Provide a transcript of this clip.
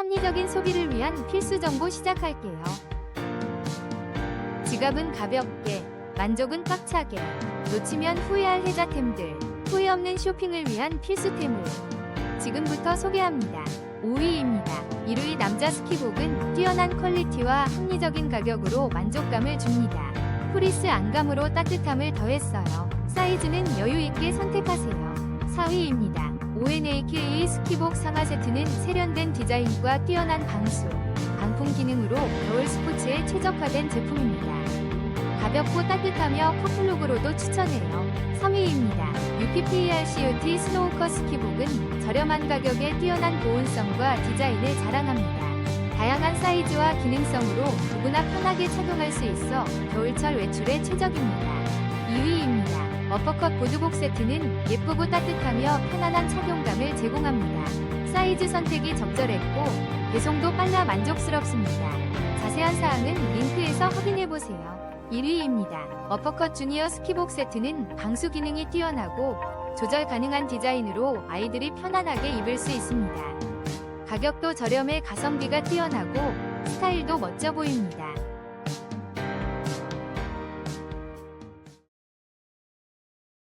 합리적인 소비를 위한 필수 정보 시작할게요. 지갑은 가볍게, 만족은 꽉차게, 놓치면 후회할 혜자템들, 후회 없는 쇼핑을 위한 필수템을 지금부터 소개합니다. 5위입니다. 1위 남자 스키복은 뛰어난 퀄리티와 합리적인 가격으로 만족감을 줍니다. 프리스 안감으로 따뜻함을 더했어요. 사이즈는 여유있게 선택하세요. 4위입니다. ONAK의 스키복 상하 세트는 세련된 디자인과 뛰어난 방수, 방풍 기능으로 겨울 스포츠에 최적화된 제품입니다. 가볍고 따뜻하며 커플룩으로도 추천해요. 3위입니다. UPPRCOT 스노우커 스키복은 저렴한 가격에 뛰어난 보온성과 디자인을 자랑합니다. 다양한 사이즈와 기능성으로 누구나 편하게 착용할 수 있어 겨울철 외출에 최적입니다. 2위입니다. 어퍼컷 보드복 세트는 예쁘고 따뜻하며 편안한 착용감을 제공합니다. 사이즈 선택이 적절했고 배송도 빨라 만족스럽습니다. 자세한 사항은 링크에서 확인해보세요. 1위입니다. 어퍼컷 주니어 스키복 세트는 방수 기능이 뛰어나고 조절 가능한 디자인으로 아이들이 편안하게 입을 수 있습니다. 가격도 저렴해 가성비가 뛰어나고 스타일도 멋져 보입니다.